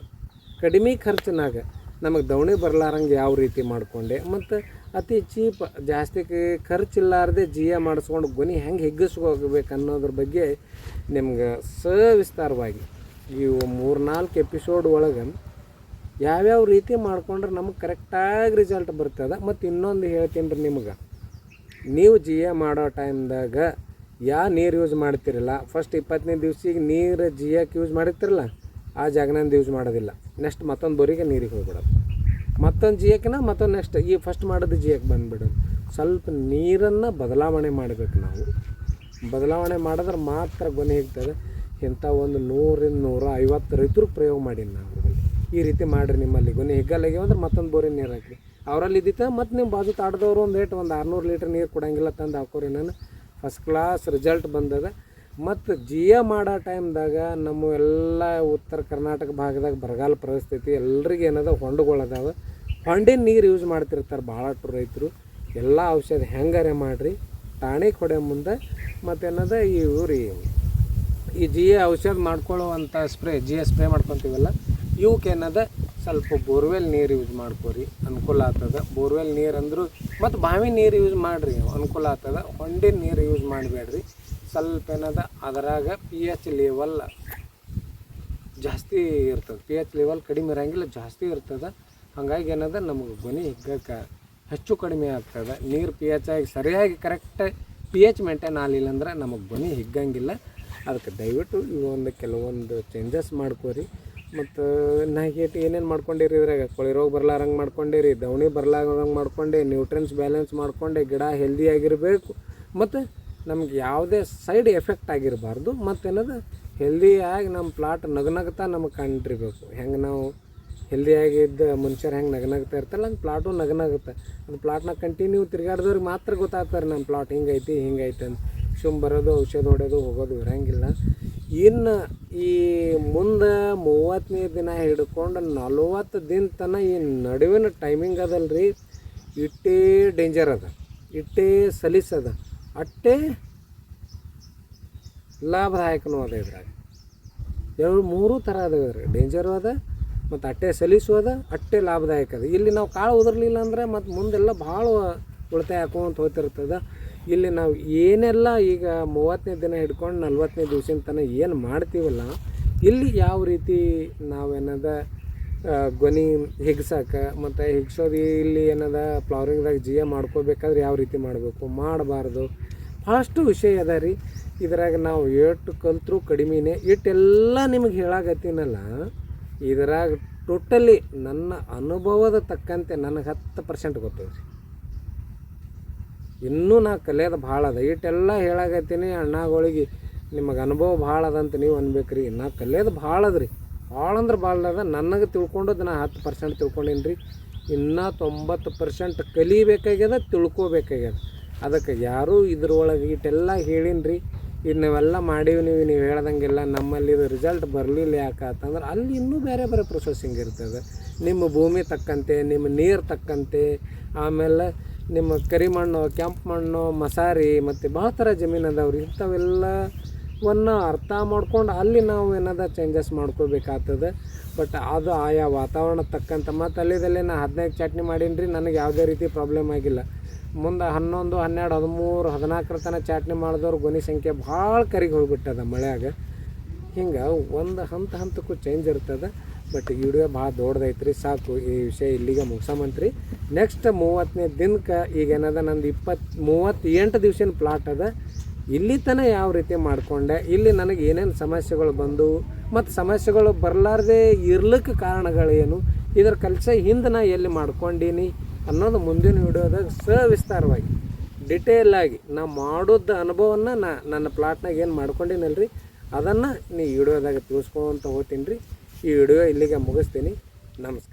ಕಡಿಮೆ ಖರ್ಚಿನಾಗ ನಮಗೆ ದವಣಿ ಬರ್ಲಾರಂಗೆ ಯಾವ ರೀತಿ ಮಾಡಿಕೊಂಡೆ, ಮತ್ತು ಅತಿ ಚೀಪ್ ಜಾಸ್ತಿ ಖರ್ಚಿಲ್ಲಾರದೆ ಜಿ ಎ ಮಾಡಿಸ್ಕೊಂಡು ಗೊನಿ ಹೆಂಗೆ ಹಿಗ್ಗಿಸ್ಕೋಬೇಕು ಅನ್ನೋದ್ರ ಬಗ್ಗೆ ನಿಮ್ಗೆ ಸವಿಸ್ತಾರವಾಗಿ ಈ ಮೂರ್ನಾಲ್ಕು ಎಪಿಸೋಡ್ ಒಳಗೆ ಯಾವ್ಯಾವ ರೀತಿ ಮಾಡ್ಕೊಂಡ್ರೆ ನಮಗೆ ಕರೆಕ್ಟಾಗಿ ರಿಸಲ್ಟ್ ಬರ್ತದೆ, ಮತ್ತು ಇನ್ನೊಂದು ಹೇಳ್ತೀನಿ ರೀ ನಿಮ್ಗೆ. ನೀವು ಜಿ ಎ ಮಾಡೋ ಟೈಮ್ದಾಗ ಯಾ ನೀರು ಯೂಸ್ ಮಾಡ್ತಿರಲ್ಲ, ಫಸ್ಟ್ ಇಪ್ಪತ್ತನೇ ದಿವ್ಸಿಗೆ ನೀರು ಜಿ ಯೂಸ್ ಮಾಡಿರ್ತಿರಲ್ಲ ಆ ಜಾಗನಂದು ಯೂಸ್ ಮಾಡೋದಿಲ್ಲ. ನೆಕ್ಸ್ಟ್ ಮತ್ತೊಂದು ಬೋರಿಗೆ ನೀರಿಗೆ ಹೋಗ್ಬಿಡೋದು. ಮತ್ತೊಂದು ಜಿ ಎಕ್ನ ಮತ್ತೊಂದು ನೆಕ್ಸ್ಟ್ ಈ ಫಸ್ಟ್ ಮಾಡೋದು ಜಿಯಕ್ಕೆ ಬಂದುಬಿಡೋದು. ಸ್ವಲ್ಪ ನೀರನ್ನು ಬದಲಾವಣೆ ಮಾಡಬೇಕು ನಾವು. ಬದಲಾವಣೆ ಮಾಡಿದ್ರೆ ಮಾತ್ರ ಗೊನೆ ಹಿಗ್ತದೆ ಇಂಥ ಒಂದು ನೂರಿಂದ ನೂರ ಐವತ್ತು ರೈತರು ಪ್ರಯೋಗ ಮಾಡೀನಿ ನಾನು ಈ ರೀತಿ ಮಾಡಿರಿ ನಿಮ್ಮಲ್ಲಿ ಗೊನೆ ಹೆಗ್ಗಲ್ಲಿಗೆ ಅಂದ್ರೆ ಮತ್ತೊಂದು ಬೋರಿನ ನೀರು ಹಾಕಿ ಅವರಲ್ಲಿ ಇದ್ದಿತ್ತ ಮತ್ತು ನಿಮ್ಮ ಬಾಜು ತಾಡ್ದವ್ರು ಒಂದು ರೇಟ್ ಒಂದು ಆರುನೂರು ಲೀಟ್ರ್ ನೀರು ಕೊಡಂಗಿಲ್ಲ ತಂದು ಹಾಕೋರಿ ನಾನು. ಫಸ್ಟ್ ಕ್ಲಾಸ್ ರಿಸಲ್ಟ್ ಬಂದದ. ಮತ್ತು ಜಿಯ ಮಾಡೋ ಟೈಮ್ದಾಗ ನಮ್ಮ ಎಲ್ಲ ಉತ್ತರ ಕರ್ನಾಟಕ ಭಾಗದಾಗ ಬರಗಾಲ ಪರಿಸ್ಥಿತಿ ಎಲ್ರಿಗೆ ಏನದ ಹೊಂಡಗಳದಾವ ಹೊಂಡಿನ ನೀರು ಯೂಸ್ ಮಾಡ್ತಿರ್ತಾರೆ ಭಾಳಷ್ಟು ರೈತರು. ಎಲ್ಲ ಔಷಧ ಹೆಂಗಾರೆ ಮಾಡಿರಿ? ಟಾಣಿಕ್ ಹೊಡೆ ಮುಂದೆ ಮತ್ತೇನದ ಇವು ರೀ ಈ ಜಿ ಎ ಔಷಧ ಮಾಡ್ಕೊಳ್ಳುವಂಥ ಸ್ಪ್ರೇ ಜಿ ಎ ಸ್ಪ್ರೇ ಮಾಡ್ಕೊತೀವಲ್ಲ ಇವಕ್ಕೆ ಏನದ? ಸ್ವಲ್ಪ ಬೋರ್ವೆಲ್ ನೀರು ಯೂಸ್ ಮಾಡ್ಕೊರಿ, ಅನುಕೂಲ ಆಗ್ತದೆ. ಬೋರ್ವೆಲ್ ನೀರು ಅಂದರೂ ಮತ್ತು ಬಾವಿ ನೀರು ಯೂಸ್ ಮಾಡಿರಿ, ಅನುಕೂಲ ಆಗ್ತದೆ. ಹೊಂಡಿನ ನೀರು ಯೂಸ್ ಮಾಡಬೇಡ್ರಿ. ಸ್ವಲ್ಪ ಏನದ ಅದರಾಗ ಪಿ ಎಚ್ ಲೆವೆಲ್ ಜಾಸ್ತಿ ಇರ್ತದೆ. ಪಿ ಎಚ್ ಲೆವೆಲ್ ಕಡಿಮೆ ಇರೋಂಗಿಲ್ಲ, ಜಾಸ್ತಿ ಇರ್ತದೆ. ಹಾಗಾಗಿ ಏನದ, ನಮಗೆ ಬನಿ ಹಿಗ್ಗಕ್ಕೆ ಹೆಚ್ಚು ಕಡಿಮೆ ಆಗ್ತದೆ. ನೀರು ಪಿ ಎಚ್ ಆಗಿ ಸರಿಯಾಗಿ ಕರೆಕ್ಟ್ ಪಿ ಎಚ್ ಮೇಂಟೈನ್ ಆಗಲಿಲ್ಲ ಅಂದ್ರೆ ನಮಗೆ ಬನಿ ಹಿಗ್ಗಂಗಿಲ್ಲ. ಅದಕ್ಕೆ ದಯವಿಟ್ಟು ಇವೊಂದು ಕೆಲವೊಂದು ಚೇಂಜಸ್ ಮಾಡ್ಕೋರಿ. ಮತ್ತು ನಾಗೇಟ್ ಏನೇನು ಮಾಡ್ಕೊಂಡಿರಿ ಇದ್ರಾಗ? ಕೊಳಿ ರೋಗ ಬರ್ಲಾರಂಗೆ ಮಾಡ್ಕೊಂಡಿರಿ ದವಣಿ ಬರ್ಲಾರಂಗೆ ಮಾಡ್ಕೊಂಡೆ ನ್ಯೂಟ್ರಿಯನ್ಸ್ ಬ್ಯಾಲೆನ್ಸ್ ಮಾಡ್ಕೊಂಡೆ, ಗಿಡ ಹೆಲ್ದಿಯಾಗಿರಬೇಕು ಮತ್ತು ನಮ್ಗೆ ಯಾವುದೇ ಸೈಡ್ ಎಫೆಕ್ಟ್ ಆಗಿರಬಾರ್ದು. ಮತ್ತೇನದು? ಹೆಲ್ದಿಯಾಗಿ ನಮ್ಮ ಪ್ಲಾಟ್ ನಗನಗ್ತಾ ನಮಗೆ ಕಂಡಿರ್ಬೇಕು ಹೆಂಗೆ ನಾವು ಹೆಲ್ದಿಯಾಗಿದ್ದ ಮನುಷ್ಯರು ಹೆಂಗೆ ನಗನಗ್ತಾ ಇರ್ತಲ್ಲ ಹಂಗೆ ಪ್ಲಾಟು ನಗನಗುತ್ತೆ. ಅದು ಪ್ಲಾಟ್ನಾಗ ಕಂಟಿನ್ಯೂ ತಿರ್ಗಾಡ್ದವ್ರಿಗೆ ಮಾತ್ರ ಗೊತ್ತಾಗ್ತಾರೆ ನಮ್ಮ ಪ್ಲಾಟ್ ಹಿಂಗೈತಿ, ಹಿಂಗೈತೆ ಅಂತ. ಸುಮ್ ಬರೋದು, ಔಷಧ ಹೊಡೆಯೋದು, ಹೋಗೋದು, ಇರೋಂಗಿಲ್ಲ. ಇನ್ನು ಈ ಮುಂದೆ ಮೂವತ್ತನೇ ದಿನ ಹಿಡ್ಕೊಂಡು ನಲ್ವತ್ತು ದಿನ ತನಕ ಈ ನಡುವಿನ ಟೈಮಿಂಗ್ ಅದಲ್ರಿ. ಇಟ್ಟೇ ಡೇಂಜರ್ ಅದ. ಇಟ್ಟೇ ಸಲೀಸದ ಅಟ್ಟೇ ಲಾಭದಾಯಕನೂ ಅದ ಇದ್ರಾಗ. ಎರಡು ಮೂರು ಥರ ಅದ ಇದ್ರಾಗ. ಡೇಂಜರು ಅದ ಮತ್ತು ಅಟ್ಟೆ ಸಲೀಸು ಅದ, ಅಟ್ಟೆ ಲಾಭದಾಯಕ ಅದ. ಇಲ್ಲಿ ನಾವು ಕಾಳು ಉದರ್ಲಿಲ್ಲ ಅಂದರೆ ಮತ್ತು ಮುಂದೆಲ್ಲ ಭಾಳ ಉಳಿತಾಯ ಹಾಕೊಂತ ಹೋಗ್ತಿರ್ತದೆ. ಇಲ್ಲಿ ನಾವು ಏನೆಲ್ಲ ಈಗ ಮೂವತ್ತನೇ ದಿನ ಹಿಡ್ಕೊಂಡು ನಲ್ವತ್ತನೇ ದಿವಸಿನ ತನಕ ಏನು ಮಾಡ್ತೀವಲ್ಲ, ಇಲ್ಲಿ ಯಾವ ರೀತಿ ನಾವೇನದ ಗೊನಿ ಹಿಗ್ಸಕ್ಕೆ ಮತ್ತು ಹಿಗ್ಸೋದು ಇಲ್ಲಿ ಏನದ ಫ್ಲವರಿಂಗ್ದಾಗ ಜಿಯ ಮಾಡ್ಕೋಬೇಕಾದ್ರೆ ಯಾವ ರೀತಿ ಮಾಡಬೇಕು? ಮಾಡಬಾರ್ದು. ಭಾಳಷ್ಟು ವಿಷಯ ಅದ ರೀ. ಇದ್ರಾಗ ನಾವು ಏಟು ಕಲ್ತ್ರು ಕಡಿಮೆನೇ. ಇಟ್ಟೆಲ್ಲ ನಿಮಗೆ ಹೇಳಾಗತ್ತೀನಲ್ಲ ಇದ್ರಾಗ ಟೋಟಲಿ ನನ್ನ ಅನುಭವದ ತಕ್ಕಂತೆ ನನಗೆ ಹತ್ತು ಪರ್ಸೆಂಟ್ ಗೊತ್ತದ ರೀ ಇನ್ನೂ ನಾ ಕಲಿಯೋದು ಭಾಳ ಅದ. ಇಟ್ಟೆಲ್ಲ ಹೇಳಾಗತ್ತೀನಿ ಅಣ್ಣಗಳಿಗೆ ನಿಮಗೆ ಅನುಭವ ಭಾಳ ಅದ ಅಂತ ನೀವು ಅನ್ಬೇಕ್ರಿ. ನಾ ಕಲಿಯೋದು ಭಾಳ ಅದ ಭಾಳ ಅಂದ್ರೆ ಭಾಳ ಅದ ನನಗೆ ತಿಳ್ಕೊಂಡದ್ದು ನಾ ಹತ್ತು ಪರ್ಸೆಂಟ್ ತಿಳ್ಕೊಂಡೇನಿ ರೀ ಇನ್ನೂ ತೊಂಬತ್ತು ಪರ್ಸೆಂಟ್ ಕಲಿಬೇಕಾಗ್ಯದ, ತಿಳ್ಕೊಬೇಕಾಗ್ಯದ. ಅದಕ್ಕೆ ಯಾರೂ ಇದ್ರೊಳಗೆ ಇಟ್ಟೆಲ್ಲ ಹೇಳೀನಿ ರೀ ಇದು ನಾವೆಲ್ಲ ಮಾಡೀವಿ ನೀವು ನೀವು ಹೇಳ್ದಂಗೆಲ್ಲ ನಮ್ಮಲ್ಲಿ ಇದು ರಿಸಲ್ಟ್ ಬರಲಿಲ್ಲ ಯಾಕೆ ಅಂತಂದ್ರೆ ಅಲ್ಲಿ ಇನ್ನೂ ಬೇರೆ ಬೇರೆ ಪ್ರೊಸೆಸಿಂಗ್ ಇರ್ತದೆ. ನಿಮ್ಮ ಭೂಮಿ ತಕ್ಕಂತೆ, ನಿಮ್ಮ ನೀರು ತಕ್ಕಂತೆ, ಆಮೇಲೆ ನಿಮ್ಮ ಕರಿ ಮಣ್ಣು, ಕೆಂಪು ಮಣ್ಣು, ಮಸಾರಿ, ಮತ್ತು ಭಾಳ ಥರ ಜಮೀನು ಅದಾವ್ರಿ. ಇಂಥವೆಲ್ಲವನ್ನು ಅರ್ಥ ಮಾಡ್ಕೊಂಡು ಅಲ್ಲಿ ನಾವು ಏನದ ಚೇಂಜಸ್ ಮಾಡ್ಕೋಬೇಕಾಗ್ತದೆ. ಬಟ್ ಅದು ಆಯಾ ವಾತಾವರಣ ತಕ್ಕಂಥ ಮತ್ತು ಅಲ್ಲಿದಲ್ಲಿ ನಾ ಹದಿನೈದು ಚಟ್ನಿ ಮಾಡೀನಿ ರೀ ನನಗೆ ಯಾವುದೇ ರೀತಿ ಪ್ರಾಬ್ಲಮ್ ಆಗಿಲ್ಲ. ಮುಂದೆ ಹನ್ನೊಂದು, ಹನ್ನೆರಡು, ಹದಿಮೂರು, ಹದಿನಾಲ್ಕರ ತನಕ ಚಾಟ್ನಿ ಮಾಡಿದವ್ರು ಗೊನಿ ಸಂಖ್ಯೆ ಭಾಳ ಕರಿಗೆ ಹೋಗ್ಬಿಟ್ಟದ ಮಳೆಯಾಗ. ಹಿಂಗೆ ಒಂದು ಹಂತ ಹಂತಕ್ಕೂ ಚೇಂಜ್ ಇರ್ತದೆ. ಬಟ್ ಈ ವಿಡಿಯೋ ಭಾಳ ದೊಡ್ಡದೈತ್ರಿ, ಸಾಕು. ಈ ವಿಷಯ ಇಲ್ಲಿಗೆ ಮುಗಿಸಮಂತ್ರಿ. ನೆಕ್ಸ್ಟ್ ಮೂವತ್ತನೇ ದಿನಕ್ಕೆ ಈಗ ಏನದ ನಂದು ಇಪ್ಪತ್ತು ಮೂವತ್ತೆಂಟು ದಿವ್ಸಿನ ಪ್ಲಾಟ್ ಅದ. ಇಲ್ಲಿ ತನಕ ಯಾವ ರೀತಿ ಮಾಡಿಕೊಂಡೆ, ಇಲ್ಲಿ ನನಗೆ ಏನೇನು ಸಮಸ್ಯೆಗಳು ಬಂದು, ಮತ್ತು ಸಮಸ್ಯೆಗಳು ಬರಲಾರ್ದೆ ಇರ್ಲಿಕ್ಕೆ ಕಾರಣಗಳೇನು, ಇದರ ಕೆಲಸ ಹಿಂದೆ ನಾ ಎಲ್ಲಿ ಮಾಡ್ಕೊಂಡೀನಿ ಅನ್ನೋದು ಮುಂದಿನ ವಿಡಿಯೋದಾಗ ಸವಿಸ್ತಾರವಾಗಿ ಡಿಟೇಲ್ ಆಗಿ. ನಾ ಮಾಡೋದ ಅನುಭವನ ನಾ ನನ್ನ ಪ್ಲಾಟ್ನಾಗ ಏನು ಮಾಡ್ಕೊಂಡಿನಲ್ರಿ, ಅದನ್ನು ನೀ ವಿಡಿಯೋದಾಗ ತಿಳಿಸ್ಕೊಂತ ಹೋಗ್ತೀನಿ ರೀ ಈ ವಿಡಿಯೋ ಇಲ್ಲಿಗೆ ಮುಗಿಸ್ತೀನಿ. ನಮಸ್ಕಾರ.